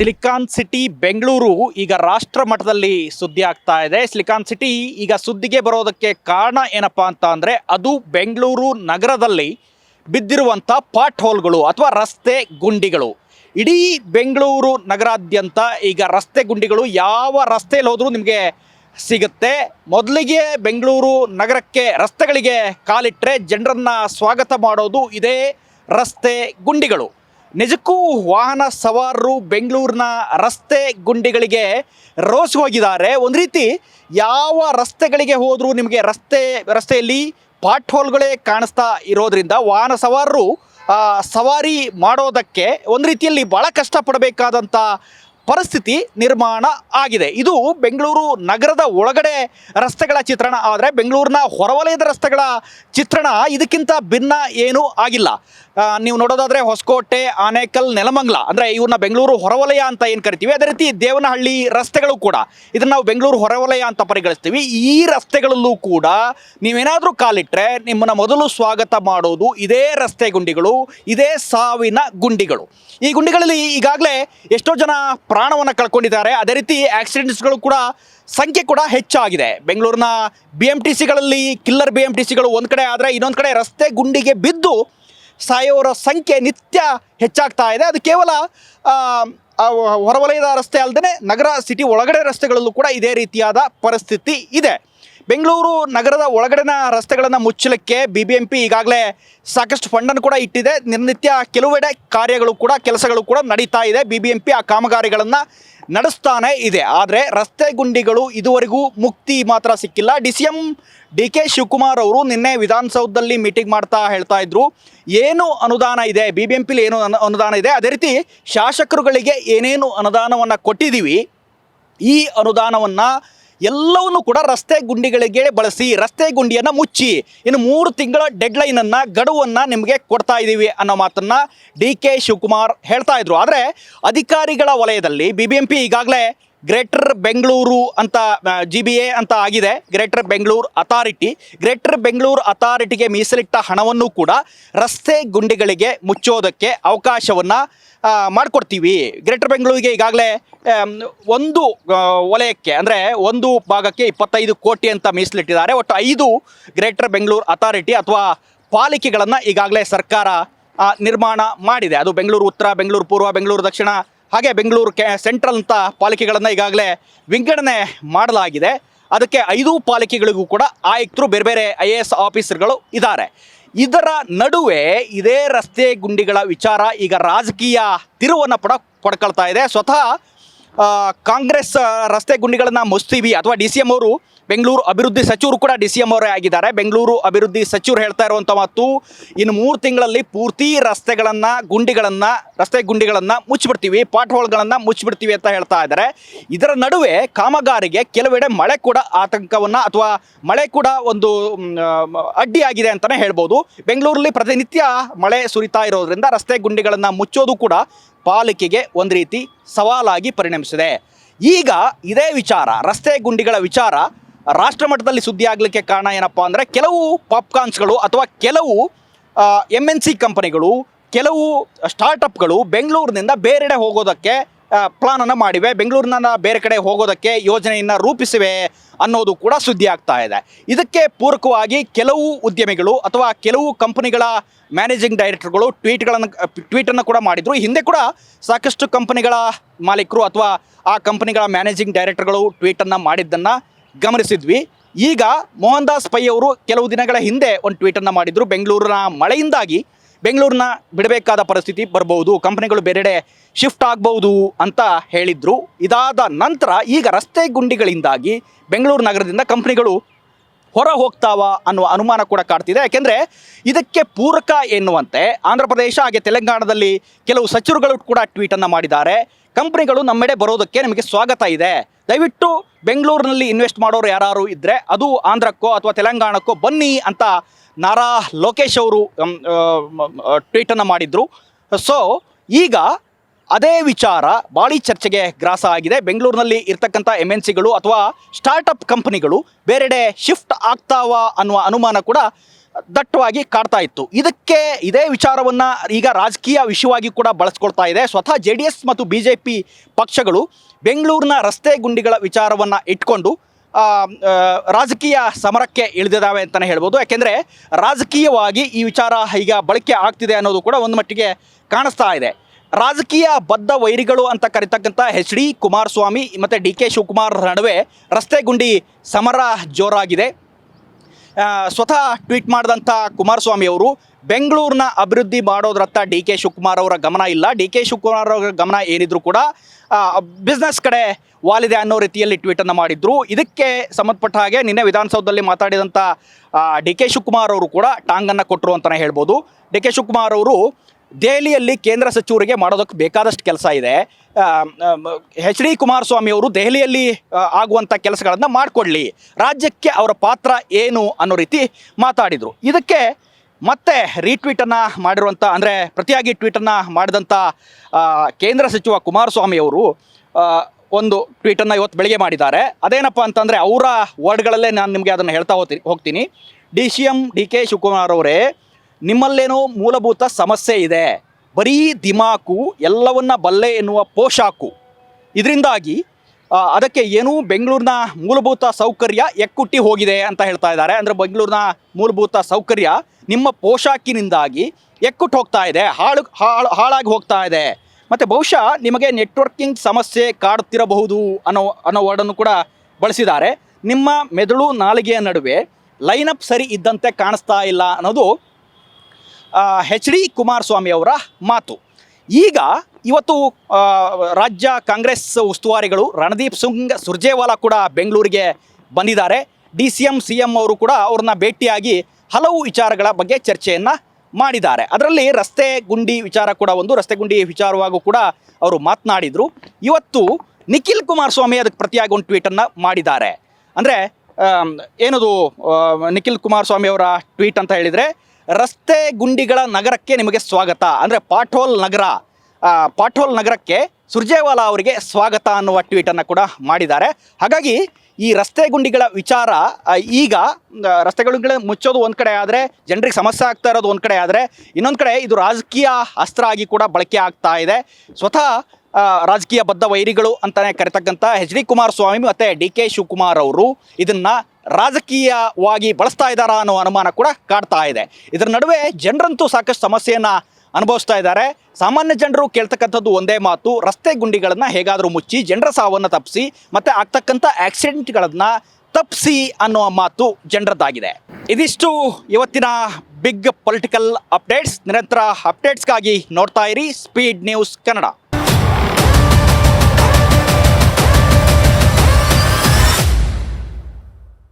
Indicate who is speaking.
Speaker 1: Silicon city, Bengaluru ಈಗ ರಾಷ್ಟ್ರ ಮಟ್ಟದಲ್ಲಿ ಸುದ್ದಿ ಆಗ್ತಾ ಇದೆ. ಸಿಲಿಕಾನ್ ಸಿಟಿ ಈಗ ಸುದ್ದಿಗೆ ಬರೋದಕ್ಕೆ ಕಾರಣ ಏನಪ್ಪ ಅಂತ ಅಂದರೆ ಅದು ಬೆಂಗಳೂರು ನಗರದಲ್ಲಿ ಬಿದ್ದಿರುವಂಥ ಪಾಟ್ ಹೋಲ್ಗಳು ಅಥವಾ ರಸ್ತೆ ಗುಂಡಿಗಳು. ಇಡೀ ಬೆಂಗಳೂರು ನಗರಾದ್ಯಂತ ಈಗ ರಸ್ತೆ ಗುಂಡಿಗಳು ಯಾವ ರಸ್ತೆಯಲ್ಲಿ ಹೋದರೂ ನಿಮಗೆ ಸಿಗುತ್ತೆ. ಮೊದಲಿಗೆ ಬೆಂಗಳೂರು ನಗರಕ್ಕೆ ರಸ್ತೆಗಳಿಗೆ ಕಾಲಿಟ್ಟರೆ ಜನರನ್ನು ಸ್ವಾಗತ ಮಾಡೋದು ಇದೇ ರಸ್ತೆ ಗುಂಡಿಗಳು. ನಿಜಕ್ಕೂ ವಾಹನ ಸವಾರರು ಬೆಂಗಳೂರಿನ ರಸ್ತೆ ಗುಂಡಿಗಳಿಗೆ ರೋಸ್ ಹೋಗಿದ್ದಾರೆ. ಒಂದು ರೀತಿ ಯಾವ ರಸ್ತೆಗಳಿಗೆ ಹೋದರೂ ನಿಮಗೆ ರಸ್ತೆ, ರಸ್ತೆಯಲ್ಲಿ ಪಾಟ್ ಹೋಲ್ಗಳೇ ಕಾಣಿಸ್ತಾ ಇರೋದ್ರಿಂದ ವಾಹನ ಸವಾರರು ಸವಾರಿ ಮಾಡೋದಕ್ಕೆ ಒಂದು ರೀತಿಯಲ್ಲಿ ಭಾಳ ಕಷ್ಟಪಡಬೇಕಾದಂಥ ಪರಿಸ್ಥಿತಿ ನಿರ್ಮಾಣ ಆಗಿದೆ. ಇದು ಬೆಂಗಳೂರು ನಗರದ ಒಳಗಡೆ ರಸ್ತೆಗಳ ಚಿತ್ರಣ. ಆದರೆ ಬೆಂಗಳೂರಿನ ಹೊರವಲಯದ ರಸ್ತೆಗಳ ಚಿತ್ರಣ ಇದಕ್ಕಿಂತ ಭಿನ್ನ ಏನೂ ಆಗಿಲ್ಲ. ನೀವು ನೋಡೋದಾದರೆ ಹೊಸಕೋಟೆ, ಆನೇಕಲ್, ನೆಲಮಂಗ್ಲ, ಅಂದರೆ ಇವ್ರನ್ನ ಬೆಂಗಳೂರು ಹೊರವಲಯ ಅಂತ ಏನು ಕರಿತೀವಿ? ಅದೇ ರೀತಿ ದೇವನಹಳ್ಳಿ ರಸ್ತೆಗಳು ಕೂಡ. ಇದನ್ನು ನಾವು ಬೆಂಗಳೂರು ಹೊರವಲಯ ಅಂತ ಪರಿಗಣಿಸ್ತೀವಿ. ಈ ರಸ್ತೆಗಳಲ್ಲೂ ಕೂಡ ನೀವೇನಾದರೂ ಕಾಲಿಟ್ಟರೆ ನಿಮ್ಮನ್ನು ಮೊದಲು ಸ್ವಾಗತ ಮಾಡೋದು ಇದೇ ರಸ್ತೆ ಗುಂಡಿಗಳು, ಇದೇ ಸಾವಿನ ಗುಂಡಿಗಳು. ಈ ಗುಂಡಿಗಳಲ್ಲಿ ಈಗಾಗಲೇ ಎಷ್ಟೋ ಜನ ಪ್ರಾಣವನ್ನು ಕಳ್ಕೊಂಡಿದ್ದಾರೆ. ಅದೇ ರೀತಿ ಆಕ್ಸಿಡೆಂಟ್ಸ್ಗಳು ಕೂಡ ಸಂಖ್ಯೆ ಕೂಡ ಹೆಚ್ಚಾಗಿದೆ. ಬೆಂಗಳೂರಿನ ಬಿ ಎಂ ಟಿ ಸಿಗಳಲ್ಲಿ ಕಿಲ್ಲರ್ ಬಿ ಎಂ ಟಿ ಸಿಗಳು ಒಂದು ಕಡೆ ಆದರೆ ಇನ್ನೊಂದು ಕಡೆ ರಸ್ತೆ ಗುಂಡಿಗೆ ಬಿದ್ದು ಸಾಯೋರ ಸಂಖ್ಯೆ ನಿತ್ಯ ಹೆಚ್ಚಾಗ್ತಾ ಇದೆ. ಅದು ಕೇವಲ ಹೊರವಲಯದ ರಸ್ತೆ ಅಲ್ಲದೆ ನಗರ ಸಿಟಿ ಒಳಗಡೆ ರಸ್ತೆಗಳಲ್ಲೂ ಕೂಡ ಇದೇ ರೀತಿಯಾದ ಪರಿಸ್ಥಿತಿ ಇದೆ. ಬೆಂಗಳೂರು ನಗರದ ಒಳಗಡೆನ ರಸ್ತೆಗಳನ್ನು ಮುಚ್ಚಲಿಕ್ಕೆ ಬಿ ಬಿ ಎಂ ಪಿ ಈಗಾಗಲೇ ಸಾಕಷ್ಟು ಫಂಡನ್ನು ಕೂಡ ಇಟ್ಟಿದೆ. ನಿರ್ನಿತ್ಯ ಕೆಲವೆಡೆ ಕಾರ್ಯಗಳು ಕೂಡ, ಕೆಲಸಗಳು ಕೂಡ ನಡೀತಾ ಇದೆ. ಬಿ ಬಿ ಎಂ ಪಿ ಆ ಕಾಮಗಾರಿಗಳನ್ನು ನಡೆಸ್ತಾನೆ ಇದೆ. ಆದರೆ ರಸ್ತೆ ಗುಂಡಿಗಳು ಇದುವರೆಗೂ ಮುಕ್ತಿ ಮಾತ್ರ ಸಿಕ್ಕಿಲ್ಲ. D C M D K Shivakumar ಅವರು ನಿನ್ನೆ ವಿಧಾನಸೌಧದಲ್ಲಿ ಮೀಟಿಂಗ್ ಮಾಡ್ತಾ ಹೇಳ್ತಾ ಇದ್ರು. ಏನು ಅನುದಾನ ಇದೆ? ಬಿ ಬಿ ಎಂ ಪಿಲಿ ಏನು ಅನು- ಅನುದಾನ ಇದೆ? ಅದೇ ರೀತಿ ಶಾಸಕರುಗಳಿಗೆ ಏನೇನು ಅನುದಾನವನ್ನು ಕೊಟ್ಟಿದ್ದೀವಿ ಈ ಅನುದಾನವನ್ನು ಎಲ್ಲವನ್ನು ಕೂಡ ರಸ್ತೆ ಗುಂಡಿಗಳಿಗೆ ಬಳಸಿ, ರಸ್ತೆ ಗುಂಡಿಯನ್ನು ಮುಚ್ಚಿ, ಇನ್ನು ಮೂರು ತಿಂಗಳ ಡೆಡ್ಲೈನನ್ನು ಗಡುವನ್ನು ನಿಮಗೆ ಕೊಡ್ತಾ ಇದ್ದೀವಿ ಅನ್ನೋ ಮಾತನ್ನು ಡಿ ಕೆ ಶಿವಕುಮಾರ್ ಹೇಳ್ತಾ ಇದ್ರು. ಆದರೆ ಅಧಿಕಾರಿಗಳ ವಲಯದಲ್ಲಿ ಬಿ ಬಿ ಎಂ ಈಗಾಗಲೇ ಗ್ರೇಟರ್ ಬೆಂಗಳೂರು ಅಂತ ಜಿ ಬಿ ಎ ಅಂತ ಆಗಿದೆ. Greater Bengaluru authority. Greater Bengaluru ಅಥಾರಿಟಿಗೆ ಮೀಸಲಿಟ್ಟ ಹಣವನ್ನು ಕೂಡ ರಸ್ತೆ ಗುಂಡಿಗಳಿಗೆ ಮುಚ್ಚೋದಕ್ಕೆ ಅವಕಾಶವನ್ನು ಮಾಡಿಕೊಡ್ತೀವಿ. ಗ್ರೇಟರ್ ಬೆಂಗಳೂರಿಗೆ ಈಗಾಗಲೇ ಒಂದು ವಲಯಕ್ಕೆ, ಅಂದರೆ ಒಂದು ಭಾಗಕ್ಕೆ ಇಪ್ಪತ್ತೈದು ಕೋಟಿ ಅಂತ ಮೀಸಲಿಟ್ಟಿದ್ದಾರೆ. ಒಟ್ಟು ಐದು ಗ್ರೇಟರ್ ಬೆಂಗಳೂರು ಅಥಾರಿಟಿ ಅಥವಾ ಪಾಲಿಕೆಗಳನ್ನು ಈಗಾಗಲೇ ಸರ್ಕಾರ ನಿರ್ಮಾಣ ಮಾಡಿದೆ. ಅದು ಬೆಂಗಳೂರು ಉತ್ತರ, ಬೆಂಗಳೂರು ಪೂರ್ವ, ಬೆಂಗಳೂರು ದಕ್ಷಿಣ ಹಾಗೆ ಬೆಂಗಳೂರು ಕೆ ಸೆಂಟ್ರಲ್ ಅಂತ ಪಾಲಿಕೆಗಳನ್ನು ಈಗಾಗಲೇ ವಿಂಗಡಣೆ ಮಾಡಲಾಗಿದೆ. ಅದಕ್ಕೆ ಐದು ಪಾಲಿಕೆಗಳಿಗೂ ಕೂಡ ಆಯುಕ್ತರು ಬೇರೆ ಬೇರೆ ಐ ಎ ಎಸ್ ಆಫೀಸರ್ಗಳು ಇದ್ದಾರೆ. ಇದರ ನಡುವೆ ಇದೇ ರಸ್ತೆ ಗುಂಡಿಗಳ ವಿಚಾರ ಈಗ ರಾಜಕೀಯ ತಿರುವನ್ನು ಪಡ ಪಡ್ಕೊಳ್ತಾ ಇದೆ. ಸ್ವತಃ ಕಾಂಗ್ರೆಸ್ ರಸ್ತೆ ಗುಂಡಿಗಳನ್ನು ಮುಚ್ತೀವಿ ಅಥವಾ ಡಿ ಸಿ ಎಂ ಅವರು ಬೆಂಗಳೂರು ಅಭಿವೃದ್ಧಿ ಸಚಿವರು ಕೂಡ ಡಿ ಸಿ ಎಂ ಅವರೇ ಆಗಿದ್ದಾರೆ. ಬೆಂಗಳೂರು ಅಭಿವೃದ್ಧಿ ಸಚಿವರು ಹೇಳ್ತಾ ಇರುವಂಥ ಮಾತು ಇನ್ನು ಮೂರು ತಿಂಗಳಲ್ಲಿ ಪೂರ್ತಿ ರಸ್ತೆಗಳನ್ನು, ಗುಂಡಿಗಳನ್ನು, ರಸ್ತೆ ಗುಂಡಿಗಳನ್ನು ಮುಚ್ಚಿಬಿಡ್ತೀವಿ ಪಾಟ್ ಹೋಲ್ಗಳನ್ನು ಮುಚ್ಚಿಬಿಡ್ತೀವಿ ಅಂತ ಹೇಳ್ತಾ ಇದ್ದಾರೆ. ಇದರ ನಡುವೆ ಕಾಮಗಾರಿಗೆ ಕೆಲವೆಡೆ ಮಳೆ ಕೂಡ ಆತಂಕವನ್ನು ಅಥವಾ ಮಳೆ ಕೂಡ ಒಂದು ಅಡ್ಡಿಯಾಗಿದೆ ಅಂತಲೇ ಹೇಳ್ಬೋದು. ಬೆಂಗಳೂರಲ್ಲಿ ಪ್ರತಿನಿತ್ಯ ಮಳೆ ಸುರಿತಾ ಇರೋದ್ರಿಂದ ರಸ್ತೆ ಗುಂಡಿಗಳನ್ನು ಮುಚ್ಚೋದು ಕೂಡ ಪಾಲಿಕೆಗೆ ಒಂದು ರೀತಿ ಸವಾಲಾಗಿ ಪರಿಣಮಿಸಿದೆ. ಈಗ ಇದೇ ವಿಚಾರ, ರಸ್ತೆ ಗುಂಡಿಗಳ ವಿಚಾರ ರಾಷ್ಟ್ರ ಮಟ್ಟದಲ್ಲಿ ಸುದ್ದಿ ಆಗಲಿಕ್ಕೆ ಕಾರಣ ಏನಪ್ಪ ಅಂದರೆ ಕೆಲವು ಪಾಪ್ಕಾರ್ನ್ಸ್ಗಳು ಅಥವಾ ಕೆಲವು ಎಂ ಎನ್ ಸಿ ಕಂಪನಿಗಳು, ಕೆಲವು ಸ್ಟಾರ್ಟಪ್ಗಳು ಬೆಂಗಳೂರಿನಿಂದ ಬೇರೆಡೆ ಹೋಗೋದಕ್ಕೆ ಪ್ಲಾನನ್ನು ಮಾಡಿವೆ. ಬೆಂಗಳೂರಿನ ಬೇರೆ ಕಡೆ ಹೋಗೋದಕ್ಕೆ ಯೋಜನೆಯನ್ನು ರೂಪಿಸಿವೆ ಅನ್ನೋದು ಕೂಡ ಸುದ್ದಿ ಆಗ್ತಾ ಇದೆ. ಇದಕ್ಕೆ ಪೂರಕವಾಗಿ ಕೆಲವು ಉದ್ಯಮಿಗಳು ಅಥವಾ ಕೆಲವು ಕಂಪನಿಗಳ ಮ್ಯಾನೇಜಿಂಗ್ ಡೈರೆಕ್ಟರ್ಗಳು ಟ್ವೀಟ್ಗಳನ್ನು, ಟ್ವೀಟನ್ನು ಕೂಡ ಮಾಡಿದರು. ಹಿಂದೆ ಕೂಡ ಸಾಕಷ್ಟು ಕಂಪನಿಗಳ ಮಾಲೀಕರು ಅಥವಾ ಆ ಕಂಪನಿಗಳ ಮ್ಯಾನೇಜಿಂಗ್ ಡೈರೆಕ್ಟರ್ಗಳು ಟ್ವೀಟನ್ನು ಮಾಡಿದ್ದನ್ನು ಗಮನಿಸಿದ್ವಿ. ಈಗ ಮೋಹನ್ ದಾಸ್ ಪೈ ಅವರು ಕೆಲವು ದಿನಗಳ ಹಿಂದೆ ಒಂದು ಟ್ವೀಟನ್ನು ಮಾಡಿದರು. ಬೆಂಗಳೂರಿನ ಮಳೆಯಿಂದಾಗಿ ಬೆಂಗಳೂರನ್ನ ಬಿಡಬೇಕಾದ ಪರಿಸ್ಥಿತಿ ಬರಬಹುದು ಕಂಪನಿಗಳು ಬೇರೆಡೆ ಶಿಫ್ಟ್ ಆಗ್ಬೋದು ಅಂತ ಹೇಳಿದ್ರು. ಇದಾದ ನಂತರ ಈಗ ರಸ್ತೆ ಗುಂಡಿಗಳಿಂದಾಗಿ ಬೆಂಗಳೂರು ನಗರದಿಂದ ಕಂಪ್ನಿಗಳು ಹೊರ ಹೋಗ್ತಾವ ಅನ್ನುವ ಅನುಮಾನ ಕೂಡ ಕಾಡ್ತಿದೆ. ಯಾಕೆಂದರೆ ಇದಕ್ಕೆ ಪೂರಕ ಎನ್ನುವಂತೆ ಆಂಧ್ರ ಪ್ರದೇಶ ಹಾಗೆ ತೆಲಂಗಾಣದಲ್ಲಿ ಕೆಲವು ಸಚಿವರುಗಳು ಕೂಡ ಟ್ವೀಟನ್ನು ಮಾಡಿದ್ದಾರೆ. ಕಂಪ್ನಿಗಳು ನಮ್ಮೆಡೆ ಬರೋದಕ್ಕೆ ನಿಮಗೆ ಸ್ವಾಗತ ಇದೆ. ದಯವಿಟ್ಟು ಬೆಂಗಳೂರಿನಲ್ಲಿ ಇನ್ವೆಸ್ಟ್ ಮಾಡೋರು ಯಾರು ಇದ್ದರೆ ಅದು ಆಂಧ್ರಕ್ಕೋ ಅಥವಾ ತೆಲಂಗಾಣಕ್ಕೋ ಬನ್ನಿ ಅಂತ ನಾರಾ ಲೋಕೇಶ್ ಅವರು ಟ್ವೀಟನ್ನು ಮಾಡಿದರು. ಸೊ ಈಗ ಅದೇ ವಿಚಾರ ಬಾಳಿ ಚರ್ಚೆಗೆ ಗ್ರಾಸ ಆಗಿದೆ. ಬೆಂಗಳೂರಿನಲ್ಲಿ ಇರ್ತಕ್ಕಂಥ ಎಂ ಎನ್ ಸಿಗಳು ಅಥವಾ ಸ್ಟಾರ್ಟಪ್ ಕಂಪ್ನಿಗಳು ಬೇರೆಡೆ ಶಿಫ್ಟ್ ಆಗ್ತಾವ ಅನ್ನುವ ಅನುಮಾನ ಕೂಡ ದಟ್ಟವಾಗಿ ಕಾಡ್ತಾ ಇತ್ತು. ಇದಕ್ಕೆ ಇದೇ ವಿಚಾರವನ್ನು ಈಗ ರಾಜಕೀಯ ವಿಷಯವಾಗಿ ಕೂಡ ಬಳಸ್ಕೊಳ್ತಾ ಇದೆ. ಸ್ವತಃ ಜೆ ಡಿ ಎಸ್ ಮತ್ತು ಬಿ ಜೆ ಪಿ ಪಕ್ಷಗಳು ಬೆಂಗಳೂರಿನ ರಸ್ತೆ ಗುಂಡಿಗಳ ವಿಚಾರವನ್ನು ಇಟ್ಕೊಂಡು ರಾಜಕೀಯ ಸಮರಕ್ಕೆ ಇಳಿದಿದ್ದಾವೆ ಅಂತಲೇ ಹೇಳ್ಬೋದು. ಯಾಕೆಂದರೆ ರಾಜಕೀಯವಾಗಿ ಈ ವಿಚಾರ ಈಗ ಬಳಕೆ ಆಗ್ತಿದೆ ಅನ್ನೋದು ಕೂಡ ಒಂದು ಮಟ್ಟಿಗೆ ಕಾಣಿಸ್ತಾ ಇದೆ. ರಾಜಕೀಯ ಬದ್ಧ ವೈರಿಗಳು ಅಂತ ಕರಿತಕ್ಕಂಥ ಎಚ್ ಡಿ ಕುಮಾರಸ್ವಾಮಿ ಮತ್ತು ಡಿ ಕೆ ಶಿವಕುಮಾರ್ ನಡುವೆ ರಸ್ತೆ ಗುಂಡಿ ಸಮರ ಜೋರಾಗಿದೆ. ಸ್ವತಃ ಟ್ವೀಟ್ ಮಾಡಿದಂಥ ಕುಮಾರಸ್ವಾಮಿ ಅವರು, ಬೆಂಗಳೂರಿನ ಅಭಿವೃದ್ಧಿ ಮಾಡೋದ್ರತ್ತ ಡಿ ಕೆ ಶಿವಕುಮಾರ್ ಅವರ ಗಮನ ಇಲ್ಲ. ಡಿ ಕೆ ಶಿವಕುಮಾರ್ ಅವರ ಗಮನ ಏನಿದ್ರು ಕೂಡ ಬಿಸ್ನೆಸ್ ಕಡೆ ವಾಲಿದೆ ಅನ್ನೋ ರೀತಿಯಲ್ಲಿ ಟ್ವೀಟನ್ನು ಮಾಡಿದ್ರು. ಇದಕ್ಕೆ ಸಂಬಂಧಪಟ್ಟ ಹಾಗೆ ನಿನ್ನೆ ವಿಧಾನಸೌಧದಲ್ಲಿ ಮಾತಾಡಿದಂಥ ಡಿ ಕೆ ಶಿವಕುಮಾರ್ ಅವರು ಕೂಡ ಟಾಂಗನ್ನು ಕೊಟ್ಟರು ಅಂತಲೇ ಹೇಳ್ಬೋದು. ಡಿ ಕೆ ಶಿವಕುಮಾರ್ ಅವರು ದೆಹಲಿಯಲ್ಲಿ ಕೇಂದ್ರ ಸಚಿವರಿಗೆ ಮಾಡೋದಕ್ಕೆ ಬೇಕಾದಷ್ಟು ಕೆಲಸ ಇದೆ. ಎಚ್ ಡಿ ಕುಮಾರಸ್ವಾಮಿ ಅವರು ದೆಹಲಿಯಲ್ಲಿ ಆಗುವಂಥ ಕೆಲಸಗಳನ್ನು ಮಾಡಿಕೊಡ್ಲಿ ರಾಜ್ಯಕ್ಕೆ ಅವರ ಪಾತ್ರ ಏನು ಅನ್ನೋ ರೀತಿ ಮಾತಾಡಿದರು. ಇದಕ್ಕೆ ಮತ್ತೆ ರೀಟ್ವೀಟನ್ನು ಮಾಡಿರುವಂಥ ಅಂದರೆ ಪ್ರತಿಯಾಗಿ ಟ್ವೀಟನ್ನು ಮಾಡಿದಂಥ ಕೇಂದ್ರ ಸಚಿವ ಕುಮಾರಸ್ವಾಮಿ ಅವರು ಒಂದು ಟ್ವೀಟನ್ನು ಇವತ್ತು ಬೆಳಿಗ್ಗೆ ಮಾಡಿದ್ದಾರೆ. ಅದೇನಪ್ಪ ಅಂತಂದರೆ ಅವರ ವರ್ಡ್ಗಳಲ್ಲೇ ನಾನು ನಿಮಗೆ ಅದನ್ನು ಹೇಳ್ತಾ ಹೋಗ್ತೀನಿ ಹೋಗ್ತೀನಿ. D C M D K Shivakumar ಅವರೇ ನಿಮ್ಮಲ್ಲೇನೋ ಮೂಲಭೂತ ಸಮಸ್ಯೆ ಇದೆ. ಬರೀ ದಿಮಾಕು, ಎಲ್ಲವನ್ನ ಬಲ್ಲೆ ಎನ್ನುವ ಪೋಷಾಕು. ಇದರಿಂದಾಗಿ ಅದಕ್ಕೆ ಏನೂ ಬೆಂಗಳೂರಿನ ಮೂಲಭೂತ ಸೌಕರ್ಯ ಎಕ್ಕುಟ್ಟಿ ಹೋಗಿದೆ ಅಂತ ಹೇಳ್ತಾ ಇದ್ದಾರೆ. ಅಂದರೆ ಬೆಂಗಳೂರಿನ ಮೂಲಭೂತ ಸೌಕರ್ಯ ನಿಮ್ಮ ಪೋಷಾಕಿನಿಂದಾಗಿ ಎಕ್ಕುಟ್ಟು ಹೋಗ್ತಾ ಇದೆ, ಹಾಳು ಹಾಳು, ಹಾಳಾಗಿ ಹೋಗ್ತಾ ಇದೆ. ಮತ್ತು ಬಹುಶಃ ನಿಮಗೆ ನೆಟ್ವರ್ಕಿಂಗ್ ಸಮಸ್ಯೆ ಕಾಡುತ್ತಿರಬಹುದು ಅನ್ನೋ ಅನ್ನೋ ವರ್ಡನ್ನು ಕೂಡ ಬಳಸಿದ್ದಾರೆ. ನಿಮ್ಮ ಮೆದುಳು ನಾಲಿಗೆಯ ನಡುವೆ ಲೈನಪ್ ಸರಿ ಇದ್ದಂತೆ ಕಾಣಿಸ್ತಾ ಇಲ್ಲ ಅನ್ನೋದು ಎಚ್ ಡಿ ಕುಮಾರಸ್ವಾಮಿ ಅವರ ಮಾತು. ಈಗ ಇವತ್ತು ರಾಜ್ಯ ಕಾಂಗ್ರೆಸ್ ಉಸ್ತುವಾರಿಗಳು ರಣದೀಪ್ ಸಿಂಗ್ ಸುರ್ಜೇವಾಲಾ ಕೂಡ ಬೆಂಗಳೂರಿಗೆ ಬಂದಿದ್ದಾರೆ. D C M C M ಅವರು ಕೂಡ ಅವ್ರನ್ನ ಭೇಟಿಯಾಗಿ ಹಲವು ವಿಚಾರಗಳ ಬಗ್ಗೆ ಚರ್ಚೆಯನ್ನು ಮಾಡಿದ್ದಾರೆ. ಅದರಲ್ಲಿ ರಸ್ತೆ ಗುಂಡಿ ವಿಚಾರ ಕೂಡ ಒಂದು, ರಸ್ತೆ ಗುಂಡಿ ವಿಚಾರವಾಗೂ ಕೂಡ ಅವರು ಮಾತನಾಡಿದರು. ಇವತ್ತು ನಿಖಿಲ್ ಕುಮಾರಸ್ವಾಮಿ ಅದಕ್ಕೆ ಪ್ರತಿಯಾಗಿ ಒಂದು ಟ್ವೀಟನ್ನು ಮಾಡಿದ್ದಾರೆ. ಅಂದರೆ ಏನದು ನಿಖಿಲ್ ಕುಮಾರಸ್ವಾಮಿ ಅವರ ಟ್ವೀಟ್ ಅಂತ ಹೇಳಿದರೆ ರಸ್ತೆ ಗುಂಡಿಗಳ ನಗರಕ್ಕೆ ನಿಮಗೆ ಸ್ವಾಗತ. ಅಂದರೆ ಪಾಠೋಲ್ ನಗರ ಪಾಠೋಲ್ ನಗರಕ್ಕೆ ಸುರ್ಜೇವಾಲಾ ಅವರಿಗೆ ಸ್ವಾಗತ ಅನ್ನುವ ಟ್ವೀಟನ್ನು ಕೂಡ ಮಾಡಿದ್ದಾರೆ. ಹಾಗಾಗಿ ಈ ರಸ್ತೆ ಗುಂಡಿಗಳ ವಿಚಾರ ಈಗ ರಸ್ತೆಗಳ ಮುಚ್ಚೋದು ಒಂದು ಕಡೆ ಆದರೆ, ಜನರಿಗೆ ಸಮಸ್ಯೆ ಆಗ್ತಾ ಇರೋದು ಒಂದು ಕಡೆ ಆದರೆ, ಇನ್ನೊಂದು ಕಡೆ ಇದು ರಾಜಕೀಯ ಅಸ್ತ್ರ ಆಗಿ ಕೂಡ ಬಳಕೆ ಆಗ್ತಾ ಇದೆ. ಸ್ವತಃ ರಾಜಕೀಯ ಬದ್ಧ ವೈರಿಗಳು ಅಂತಲೇ ಕರೆತಕ್ಕಂಥ ಎಚ್ ಡಿ ಕುಮಾರಸ್ವಾಮಿ ಮತ್ತು ಡಿ ಕೆ ಶಿವಕುಮಾರ್ ಅವರು ಇದನ್ನ ರಾಜಕೀಯವಾಗಿ ಬಳಸ್ತಾ ಇದ್ದಾರಾ ಅನ್ನೋ ಅನುಮಾನ ಕೂಡ ಕಾಡ್ತಾ ಇದೆ. ಇದರ ನಡುವೆ ಜನರಂತೂ ಸಾಕಷ್ಟು ಸಮಸ್ಯೆಯನ್ನು ಅನುಭವಿಸ್ತಾ ಇದ್ದಾರೆ. ಸಾಮಾನ್ಯ ಜನರು ಕೇಳ್ತಕ್ಕಂಥದ್ದು ಒಂದೇ ಮಾತು, ರಸ್ತೆ ಗುಂಡಿಗಳನ್ನು ಹೇಗಾದರೂ ಮುಚ್ಚಿ, ಜನರ ಸಾವನ್ನು ತಪ್ಪಿಸಿ, ಮತ್ತು ಆಗ್ತಕ್ಕಂಥ ಆಕ್ಸಿಡೆಂಟ್ಗಳನ್ನು ತಪ್ಪಿಸಿ ಅನ್ನೋ ಮಾತು ಜನರದ್ದಾಗಿದೆ. ಇದಿಷ್ಟು ಇವತ್ತಿನ ಬಿಗ್ ಪೊಲಿಟಿಕಲ್ ಅಪ್ಡೇಟ್ಸ್. ನಿರಂತರ ಅಪ್ಡೇಟ್ಸ್ಗಾಗಿ ನೋಡ್ತಾ ಇರಿ. Speed news Kannada.